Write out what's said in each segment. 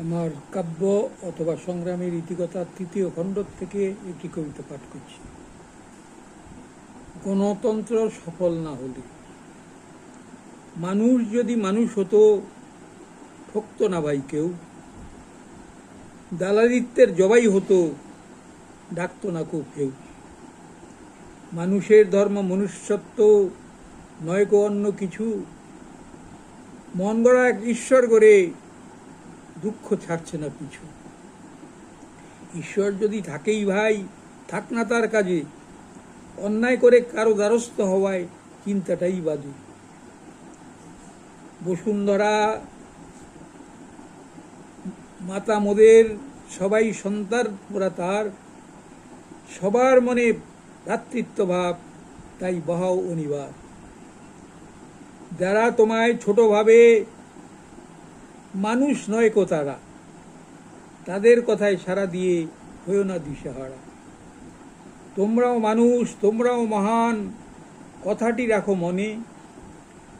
আমার কাব্য অথবা সংগ্রামের ইতিকথার তৃতীয় খণ্ড থেকে একটি কবিতা পাঠ করছি। গণতন্ত্র সফল না হলে, মানুষ যদি মানুষ হতো ঠকতো না ভাই কেউ, দালালিত্বের জবাই হতো, ডাকতো না কেউ কেউ। মানুষের ধর্ম মনুষ্যত্ব নয় কো অন্য কিছু। মন গড়া এক ঈশ্বর করে দুঃখ ছাড়ছে না পিছু। ঈশ্বর যদি থাকেই ভাই, থাক না তার কাজে। অন্যায় করে কারও দ্বারস্থ হওয়ায় চিন্তাটাই বাজে। বসুন্ধরা, মাতা মোদের, সবাই সন্তান ওরা তার। সবার মনে ভ্রাতৃত্বভাব, তাই বহাও অনিবার যারা তোমায় ছোট ভাবে মানুষ নয় কো তারা তাদের কথায় সারা দিয়ে হয়েও না দিশেহারা। তোমরাও মানুষ, তোমরাও মহান, কথাটি রাখো মনে।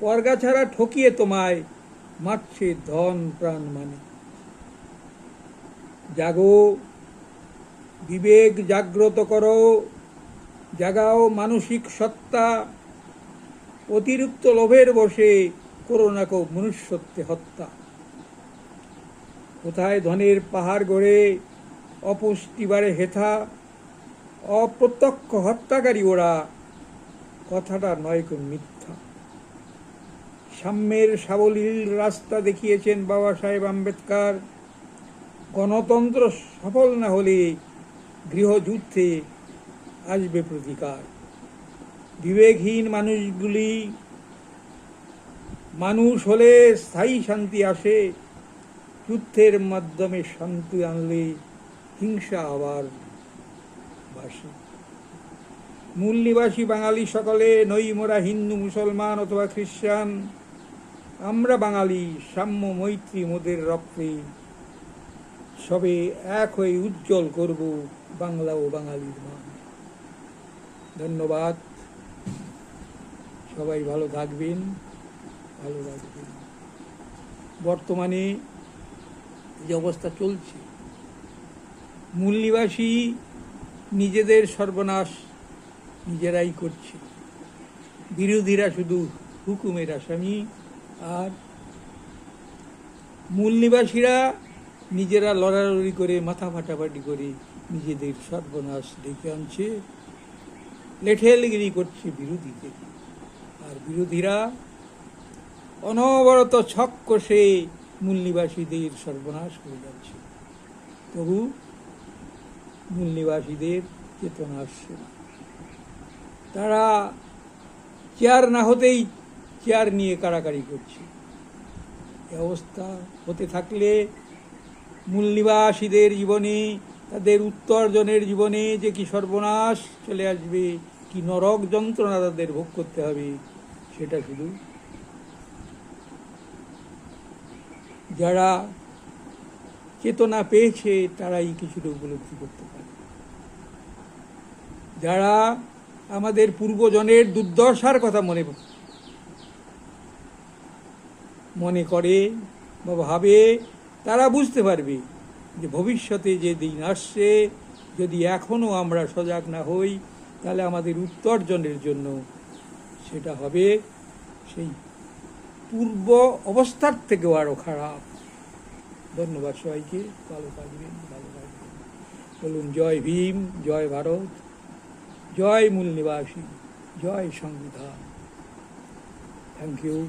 পরগা ছাড়া ঠকিয়ে তোমায় মারছে ধন প্রাণ মানে। জাগো, বিবেক জাগ্রত করো, জাগাও মানসিক সত্তা। অতিরিক্ত লোভের বসে করো না কো মনুষ্যত্বে হত্যা। কোথায় ধনের পাহাড় গড়ে অপুষ্টিবারে হেথা, অপ্রত্যক্ষ হত্যাকারী ওরা? কথাটা নয় কোন মিথ্যা। সাম্যের সাবলীল রাস্তা দেখিয়েছেন বাবা সাহেব আম্বেদকর। গণতন্ত্র সফল না হলে গৃহযুদ্ধে আসবে প্রতিকার। বিবেকহীন মানুষগুলি মানুষ হলে স্থায়ী শান্তি আসে। যুদ্ধের মাধ্যমে শান্তি আনলে হিংসা আবার বাসে। মূল নিবাসী বাঙালি সকলে, নই মোরা হিন্দু, মুসলমান অথবা খ্রিস্টান, আমরা বাঙালি, সাম্য, মৈত্রী, মোদের রক্তে সবে এক হয়ে উজ্জ্বল করব বাংলা ও বাঙালির মান। ধন্যবাদ। সবাই ভালো থাকবেন, ভালো রাখবেন বর্তমানে যে অবস্থা চলছে। মূল নিবাসী নিজেদের সর্বনাশ নিজেরাই করছে। বিরোধীরা শুধু হুকুমের আসামি আর মূল নিবাসীরা নিজেরা লড়ালড়ি করে, মাথা ফাটাফাটি করে নিজেদের সর্বনাশ ডেকে আনছে। লেঠেলগিরি করছে বিরোধীকে। আর বিরোধীরা অনবরত ছক কষে মূল নিবাসীদের সর্বনাশ করে যাচ্ছে। তবু মূলনিবাসীদের চেতনা আসছে না। তারা চেয়ার না হতেই চেয়ার নিয়ে কাড়াকাড়ি করছে। এ অবস্থা হতে থাকলে মূল নিবাসীদের জীবনে, তাদের উত্তরজনের জীবনে যে কি সর্বনাশ চলে আসবে, কি নরক যন্ত্রণা তাদের ভোগ করতে হবে, সেটা শুধু যারা চেতনা পেয়েছে, তারাই কিছুটা উপলব্ধি করতে পারে। যারা আমাদের পূর্বজনের দুর্দশার কথা মনে মনে করে বা ভাবে, তারা বুঝতে পারবে যে ভবিষ্যতে যে দিন আসছে, যদি এখনও আমরা সজাগ না হই, তাহলে আমাদের উত্তরজনের জন্য সেটা হবে সেই পূর্ব অবস্থার থেকেও আরও খারাপ। ধন্যবাদ সবাইকে। ভালো থাকবেন ভালো থাকবেন। বলুন, জয় ভীম, জয় ভারত, জয় মূল নিবাসী, জয় সংবিধান। Thank you